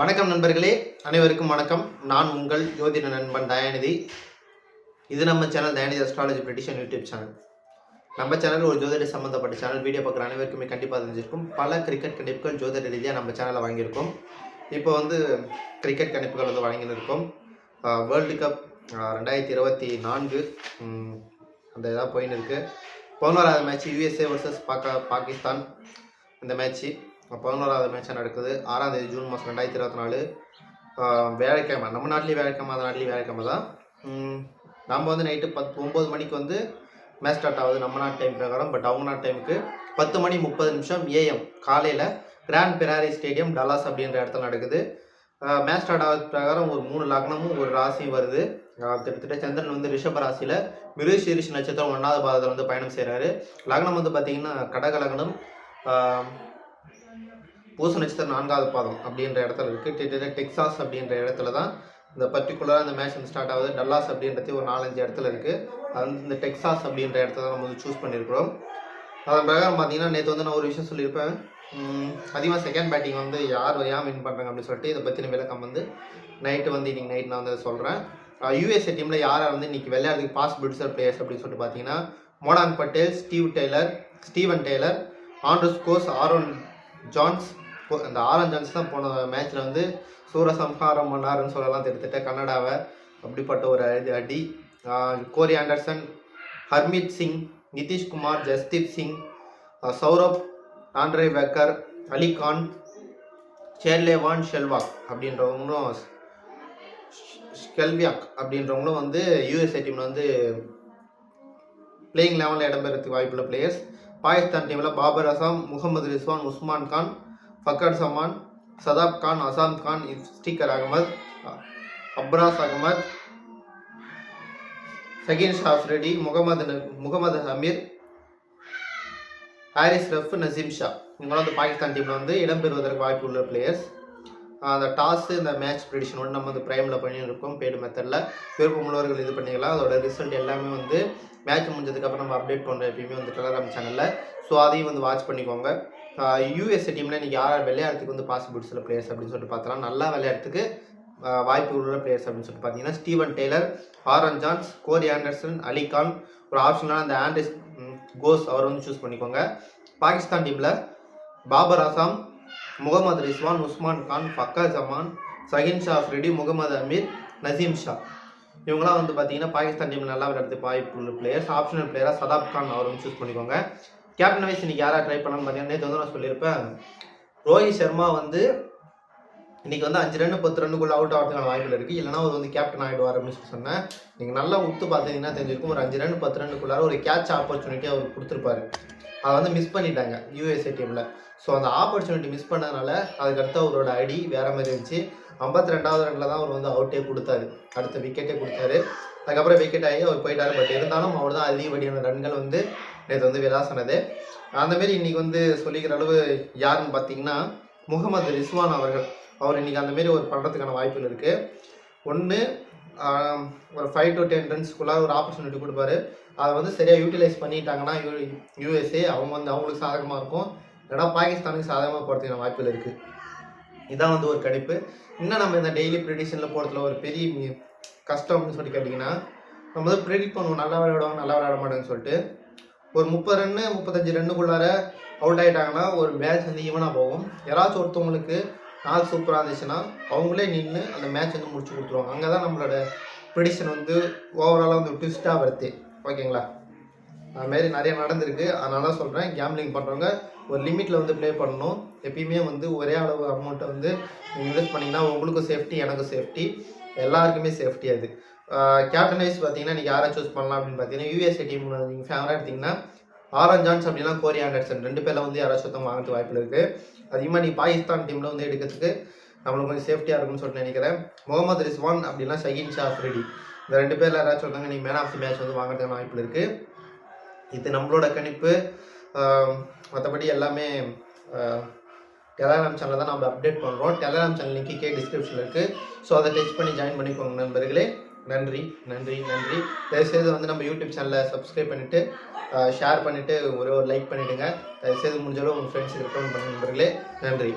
வணக்கம் நண்பர்களே அனைவருக்கும் வணக்கம். நான் உங்கள் ஜோதிட நண்பன் தயாநிதி. இது நம்ம சேனல் தயாநிதி அஸ்ட்ராலஜி பிரிட்டிஷன் யூடியூப் சேனல். நம்ம சேனல் ஒரு ஜோதிட சம்மந்தப்பட்ட சேனல். வீடியோ பார்க்குற அனைவருக்குமே கண்டிப்பாக தெரிஞ்சிருக்கும். பல கிரிக்கெட் கணிப்புகள் ஜோதிட ரீதியாக நம்ம சேனலில் வாங்கியிருக்கோம். இப்போ வந்து கிரிக்கெட் கணிப்புகள் வந்து வழங்கியிருக்கோம் வேர்ல்டு கப் ரெண்டாயிரத்தி இருபத்தி நான்கு அந்த இதாக போயின்னு இருக்குது பதினோராவது மேட்ச் யூஎஸ்ஏ வர்சஸ் பாக்கா பாகிஸ்தான். இந்த மேட்ச்சு பதினோராவது மேட்சாக நடக்குது. ஆறாம் தேதி ஜூன் மாதம் ரெண்டாயிரத்தி இருபத்தி நாலு வேலைக்கிழமை நம்ம நாட்டிலேயும் வேலைக்கிழமை அந்த நாட்டிலேயும் வேலைக்கிழமை தான். நம்ம வந்து நைட்டு பத்து ஒம்பது மணிக்கு வந்து மேட்ச் ஸ்டார்ட் ஆகுது நம்ம நாட்டு டைம் பிரகாரம். பட் அவங்க நாட்டு டைமுக்கு பத்து மணி முப்பது நிமிஷம் ஏஎம் காலையில் கிராண்ட் பெராரி ஸ்டேடியம் டலாஸ் அப்படின்ற இடத்துல நடக்குது. மேட்ச் ஸ்டார்ட் ஆகிறது பிரகாரம் ஒரு மூணு லக்னமும் ஒரு ராசியும் வருது. கிட்டத்தட்ட சந்திரன் வந்து ரிஷப ராசியில் மிருஷீரிஷ் நட்சத்திரம் ஒன்றாவது பாதத்தில் வந்து பயணம் செய்கிறாரு லக்னம் வந்து பார்த்தீங்கன்னா கடக லக்னம். பூச நட்சத்திரம் நான்காவது பாதம் அப்படின்ற இடத்துல இருக்குது கிட்டத்தட்ட டெக்ஸாஸ் அப்படின்ற இடத்துல தான் இந்த பர்டிகுலராக இந்த மேட்ச் வந்து ஸ்டார்ட் ஆகுது. டல்லாஸ் அப்படின்றது ஒரு நாலஞ்சு இடத்துல இருக்குது அது வந்து இந்த டெக்ஸாஸ் அப்படின்ற இடத்த தான் நம்ம வந்து சூஸ் பண்ணியிருக்கிறோம் அதன் பிரகாரம் பார்த்தீங்கன்னா நேற்று வந்து நான் ஒரு விஷயம் சொல்லியிருப்பேன். அதிகமாக செகண்ட் பேட்டிங் வந்து யார் ஏன் வின் பண்ணுறாங்க அப்படின்னு சொல்லிட்டு இதை பற்றின விளக்கம் வந்து நைட்டு வந்து இன்றைக்கி நைட் நான் வந்து சொல்கிறேன் யூஎஸ்ஏ டீமில் யாரை வந்து இன்றைக்கி விளையாடுறதுக்கு பாஸ் பாசிபிலிட்டிஸ் பிளேயர்ஸ் அப்படின்னு சொல்லிட்டு பார்த்தீங்கன்னா மோடான் Patel Steve Taylor Steven Taylor Andries Gous Aaron Jones அந்த ஆரோன் தான் போன மேட்ச்சில் வந்து சூரசம்ஹாரம் பண்ணாருன்னு சொல்லலாம் திட்டத்திட்ட கன்னடாவை. அப்படிப்பட்ட ஒரு அடி அடி. Corey Anderson Harmeet Singh Nitish Kumar Jasdeep Singh Saurabh Andre வெக்கர் Ali Khan சேர்லேவான் ஷெல்வாக் அப்படின்றவங்களும் ஸ்கெல்வியாக் அப்படின்றவங்களும் வந்து யூஎஸ்ஏ டீமில் வந்து பிளேயிங் லெவலில் இடம்பெறதுக்கு வாய்ப்புள்ள பிளேயர்ஸ் பாகிஸ்தான் டீமில் பாபர் அசாம் முகமது ரிஸ்வான் உஸ்மான் கான் ஃபக்கர் சமான் சதாப் கான் அசாம் கான் இஃப்டிகர் அகமது அப்ராஸ் அகமது சகின் ஷாஃப் ரெடி முகமது ந- முகமது ஹமீர் ஹாரிஸ் ரஃப் நசீம் ஷா. இவங்களாம் வந்து பாகிஸ்தான் டீமில் வந்து இடம்பெறுவதற்கு வாய்ப்பு உள்ள பிளேயர்ஸ் அந்த டாஸு இந்த மேட்ச் ப்ரிடிஷனோட நம்ம வந்து ப்ரைமில் பண்ணியிருக்கோம். பெய்டு மெத்தடில் பெருப்பு உள்ளவர்கள் இது பண்ணிக்கலாம். அதோட ரிசல்ட் எல்லாமே வந்து மேட்ச் முடிஞ்சதுக்கப்புறம் நம்ம அப்டேட் பண்ணுற எப்பயுமே வந்து டெலகிராம் சேனலில் ஸோ அதையும் வந்து வாட்ச் பண்ணிக்கோங்க. யூஎஸ்ஏ டீமில் இன்றைக்கி யார் விளையாடுறதுக்கு வந்து பாசிபிலிட்டிஸில் பிளேயர்ஸ் அப்படின்னு சொல்லிட்டு பார்த்தலாம் நல்லா விளையாடுறதுக்கு வாய்ப்பு உள்ள பிளேயர்ஸ் அப்படின்னு சொல்லிட்டு பார்த்தீங்கன்னா Steven Taylor Aaron Jones Corey Anderson Ali Khan ஒரு ஆப்ஷனான அந்த ஆண்ட்ரிஸ் கோஸ் அவர் வந்து சூஸ் பண்ணிக்கோங்க. பாகிஸ்தான் டீமில் பாபர் அசாம் முகமது ரிஸ்வான் உஸ்மான் கான் ஃபக்கர் ஜமான் சகின் ஷா அஃப்ரிடி முகமது அமீர் நசீம் ஷா. இவங்களாம் வந்து பார்த்தீங்கன்னா பாகிஸ்தான் டீமில் நல்லா விளையாடுறதுக்கு வாய்ப்பு உள்ள பிளேயர்ஸ் ஆப்ஷனல் பிளேயராக சதாப் கான் அவர் வந்து சூஸ் பண்ணிக்கோங்க. கேப்டன் வைஸ் இன்னைக்கு யாராக ட்ரை பண்ணலாம்னு பார்த்தீங்கன்னா நேற்று வந்து நான் சொல்லியிருப்பேன். ரோஹித் சர்மா வந்து இன்றைக்கி வந்து அஞ்சு ரன் பத்து ரன்னுக்குள்ள அவுட் ஆகிறதுக்கான வாய்ப்புகள் இருக்குது இல்லைனா அவர் வந்து கேப்டன் ஆகிடுவார் அப்படின்னு சொல்லி சொன்னேன். நீங்கள் நல்லா உத்து பார்த்தீங்கன்னா தெரிஞ்சிருக்கும். ஒரு அஞ்சு ரன் பத்து ரன்னுக்குள்ளார ஒரு கேட்ச் ஆப்பர்ச்சுனிட்டி அவர் கொடுத்துருப்பாரு. அதை வந்து மிஸ் பண்ணிட்டாங்க யூஎஸ்ஏ டீமில் ஸோ அந்த ஆப்பர்ச்சுனிட்டி மிஸ் பண்ணதுனால அதுக்கடுத்து அவரோட அடி வேற மாதிரி இருந்துச்சு. ஐம்பத்தி ரெண்டாவது ரனில் தான் அவர் வந்து அவுட்டே கொடுத்தாரு. அடுத்த விக்கெட்டே கொடுத்தாரு. அதுக்கப்புறம் விக்கெட் ஆகி அவர் போயிட்டாரு. பட் இருந்தாலும் அவர் தான் அதிகப்படியான ரன்கள் வந்து நேற்று வந்து விளாசனது. அந்தமாரி இன்றைக்கி வந்து சொல்லிக்கிற அளவு யாருன்னு பார்த்தீங்கன்னா முகமது ரிஸ்வான் அவர்கள். அவர் இன்னைக்கு அந்த மாரி ஒரு பண்ணுறதுக்கான வாய்ப்புகள் இருக்குது ஒன்று ஒரு ஃபைவ் டு டென் ரன்ஸ்க்குள்ள ஒரு ஆப்பர்ச்சுனிட்டி கொடுப்பாரு. அதை வந்து சரியாக யூட்டிலைஸ் பண்ணிட்டாங்கன்னா யூ யூஎஸ்ஏ அவங்க வந்து அவங்களுக்கு சாதகமாக இருக்கும். இல்லைனா பாகிஸ்தானுக்கு சாதகமாக போகிறதுக்கான வாய்ப்புகள் இருக்குது இதான் வந்து ஒரு கணிப்பு. இன்னும் நம்ம இந்த டெய்லி ப்ரிடிஷனில் போகிறதுல ஒரு பெரிய கஷ்டம் அப்படின்னு சொல்லி கேட்டிங்கன்னா நம்ம வந்து ப்ரிடிக்ட் பண்ணுவோம். நல்லா விளையாடுவாங்க நல்லா விளையாட மாட்டேன்னு சொல்லிட்டு. ஒரு முப்பது ரன்னு முப்பத்தஞ்சு ரன்னுக்குள்ளார அவுட் ஆகிட்டாங்கன்னா ஒரு மேட்ச் வந்து ஈவனாக போகும். யாராச்சும் ஒருத்தவங்களுக்கு நாள் சூப்பராக இருந்துச்சுன்னா அவங்களே நின்று அந்த மேட்ச் வந்து முடிச்சு கொடுத்துருவாங்க. அங்கே தான் நம்மளோட ப்ரிடிஷன் வந்து ஓவராலாக வந்து ட்விஸ்ட்டாக வருது. ஓகேங்களா அதுமாரி நிறைய நடந்திருக்கு. அதனால தான் சொல்கிறேன் கேம்லிங் பண்ணுறவங்க ஒரு லிமிட்டில் வந்து ப்ளே பண்ணணும். எப்பயுமே வந்து ஒரே அளவு அமௌண்ட்டை வந்து நீங்கள் இன்வெஸ்ட் பண்ணிங்கன்னா உங்களுக்கும் சேஃப்டி எனக்கும் சேஃப்டி எல்லாருக்குமே சேஃப்டி அது. கேப்டன் வைஸ் பார்த்தீங்கன்னா நீங்கள் யாரை சூஸ் பண்ணலாம் அப்படின்னு பார்த்தீங்கன்னா யூஎஸ்ஏ டீம் நீங்கள் ஃபேவராக எடுத்தீங்கன்னா ஆரன் ஜான்ஸ் அப்படின்னா கோரி ஆண்டர்சன் ரெண்டு பேரில் வந்து யாராச்சும் ஒருத்தவங்க வாங்கிறது வாய்ப்பு இருக்குது அதிகமாக நீ பாகிஸ்தான் டீமில் வந்து எடுக்கிறதுக்கு நம்மளுக்கு கொஞ்சம் சேஃப்டியாக இருக்கும்னு சொல்லிட்டு நினைக்கிறேன். முகமது ரிஸ்வான் அப்படின்னா ஷஹீன் ஷா ஃப்ரெடி இந்த ரெண்டு பேரில் யாராச்சும் ஒருத்தவங்க நீ மேன் ஆஃப் தி மேட்ச் வந்து வாங்குறதுக்கான வாய்ப்பு இருக்குது இது நம்மளோட கணிப்பு. மற்றபடி எல்லாமே டெலகிராம் சேனலில் தான் நம்ம அப்டேட் பண்ணுறோம் டெலகிராம் சேனல் லிங்க் கே டிஸ்கிரிப்ஷனில் இருக்குது ஸோ அதை டச் பண்ணி ஜாயின் பண்ணிக்கோங்க நண்பர்களே. நன்றி நன்றி நன்றி. தயவுசெய்து வந்து நம்ம யூடியூப் சேனலை சப்ஸ்கிரைப் பண்ணிவிட்டு ஷேர் பண்ணிவிட்டு ஒரே ஒரு லைக் பண்ணிவிடுங்க தயவுசெய்து முடிஞ்ச அளவு உங்கள் ஃப்ரெண்ட்ஸுக்கு ரெக்கமெண்ட் பண்ணுங்க நண்பர்களே. நன்றி.